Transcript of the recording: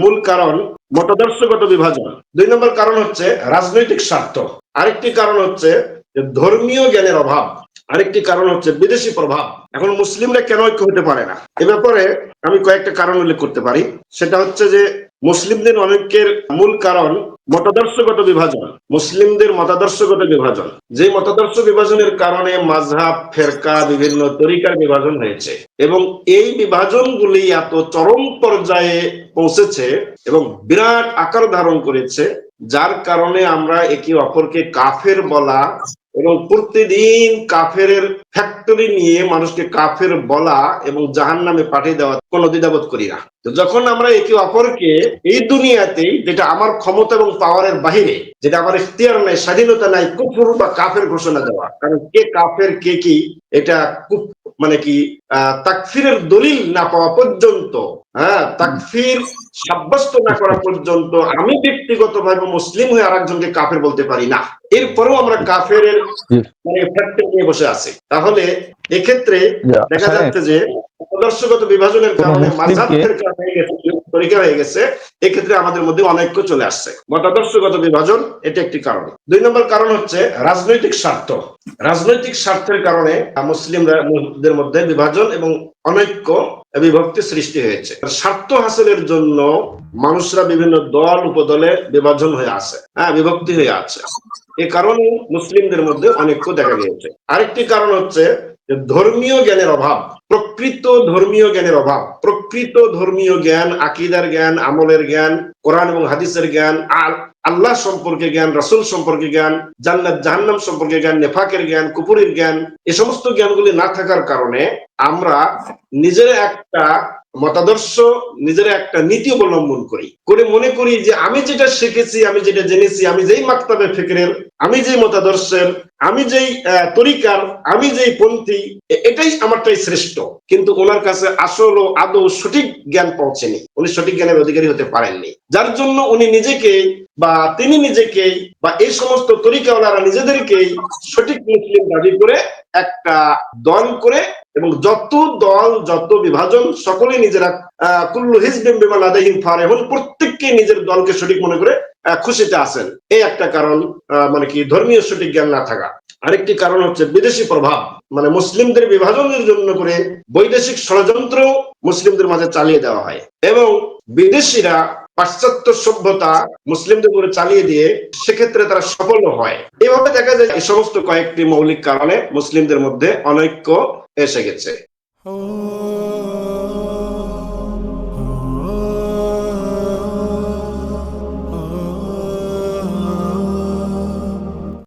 মূল কারণ মতাদর্শগত বিভাজন। দুই নম্বর কারণ হচ্ছে রাজনৈতিক স্বার্থ। আরেকটি কারণ হচ্ছে ধর্মীয় জ্ঞানের অভাব। আরেকটি কারণ হচ্ছে বিদেশি প্রভাব। এখন মুসলিমরা কেন ঐক্য হতে পারে না? এ ব্যাপারে আমি কয়েকটা কারণ উল্লেখ করতে পারি। সেটা হচ্ছে যে মুসলিমদের অনেকের মূল কারণ মতাদর্শগত বিভাজন। মুসলিমদের মতাদর্শগত বিভাজন। যে মতাদর্শ বিভাজনের কারণে মাঝহাব ফেরকা বিভিন্ন তরিকার বিভাজন হয়েছে এবং এই বিভাজনগুলি এত চরম পর্যায়ে পৌঁছেছে এবং বিরাট আকার ধারণ করেছে, যার কারণে আমরা একে অপরকে কাফের বলা এবং প্রতিদিন কাফের ফ্যাক্টরি নিয়ে মানুষকে কাফের বলা এবং জাহান নামে পাঠিয়ে দেওয়া কোনো দ্বিধাবোধ করি না। তো যখন আমরা একে অপরকে এই দুনিয়াতেই, যেটা আমার ক্ষমতা এবং পাওয়ারের বাহিরে, যেটা আমার ইখতিয়ার নাই, স্বাধীনতা নাই, কুফুর বা কাফের ঘোষণা দেওয়া। কারণ কে কাফের, কে কি, এটা খুব মানে কি তাকফিরের দলিল না পাওয়া পর্যন্ত হ্যাঁ তাকফির সাব্যস্ত না করা পর্যন্ত আমি ব্যক্তিগতভাবে মুসলিম হয়ে আরেকজনকে কাফের বলতে পারি না। এরপরেও আমরা কাফের মানে ফ্যাক্টরি নিয়ে বসে আছি। তাহলে এক্ষেত্রে দেখা যাচ্ছে যে আদর্শগত বিভাজনের কারণে মাঝহাবের কারণে তরিকা হয়ে গেছে। এক্ষেত্রে আমাদের মধ্যে অনৈক্য চলে আসছে। মতাদর্শগত বিভাজন এটা একটি কারণ। দুই নম্বর কারণ হচ্ছে রাজনৈতিক স্বার্থ। রাজনৈতিক স্বার্থের কারণে মুসলিমদের মধ্যে বিভাজন এবং অনৈক্য বিভক্তি সৃষ্টি হয়েছে। স্বার্থ হাসিলের জন্য মানুষরা বিভিন্ন দল, উপদলে বিভাজন হয়ে আছে হ্যাঁ বিভক্তি হয়ে আছে। এ কারণে মুসলিমদের মধ্যে অনৈক্য দেখা গিয়েছে। আরেকটি কারণ হচ্ছে ধর্মীয় জ্ঞানের অভাব, প্রকৃত ধর্মীয় জ্ঞানের অভাব, প্রকৃত ধর্মীয় জ্ঞান, আকিদার জ্ঞান, আমলের জ্ঞান, কোরআন এবং হাদিসের জ্ঞান, আল- আল্লাহ সম্পর্কে জ্ঞান, রাসূল সম্পর্কে জ্ঞান, জান্নাত, জাহান্নাম সম্পর্কে জ্ঞান, নেফাকের জ্ঞান, কুপুরের জ্ঞান, এ সমস্ত জ্ঞানগুলি না থাকার কারণে আমরা নিজের একটা মতাদর্শ, নিজের একটা নীতি অবলম্বন করি। করে মনে করি যে আমি যেটা শিখেছি, আমি যেটা জেনেছি, আমি যেই মাক্তাবে ফিকরের, আমি যেই মতাদর্শের, আমি যেই তরিকার, আমি যেই পন্থী এটাই আমারটাই শ্রেষ্ঠ। কিন্তু ওনার কাছে আসল ও আদৌ সঠিক জ্ঞান পৌঁছেনি। উনি সঠিক জ্ঞানের অধিকারী হতে পারেননি। যার জন্য উনি নিজেকে বা তিনি নিজেকেই বা এই সমস্ত তরিকাওয়ালারা নিজেদেরকেই সঠিক মুসলিম দাবি করে একটা দল করে এবং যত দল, যত বিভাজন সকলে নিজেরা কুল্লু হিজবিম বিমা লাদাইহিম ফারেহুন প্রত্যেককে নিজের দলকে সঠিক মনে করে খুশিতে আসেন এই একটা কারণ মানে কি, ধর্মীয় সঠিক জ্ঞান না থাকা। আরেকটি কারণ হচ্ছে বিদেশি প্রভাব। মানে মুসলিমদের বিভাজনের জন্য করে বৈদেশিক ষড়যন্ত্র মুসলিমদের মাঝে চালিয়ে দেওয়া হয়। এবং বিদেশিরা পাশ্চাত্য সভ্যতা মুসলিমদের উপরে চালিয়ে দিয়ে সেক্ষেত্রে তারা সফল হয়। এভাবে দেখা যায় এই সমস্ত কয়েকটি মৌলিক কারণে মুসলিমদের মধ্যে অনৈক্য এসে গেছে। Oh.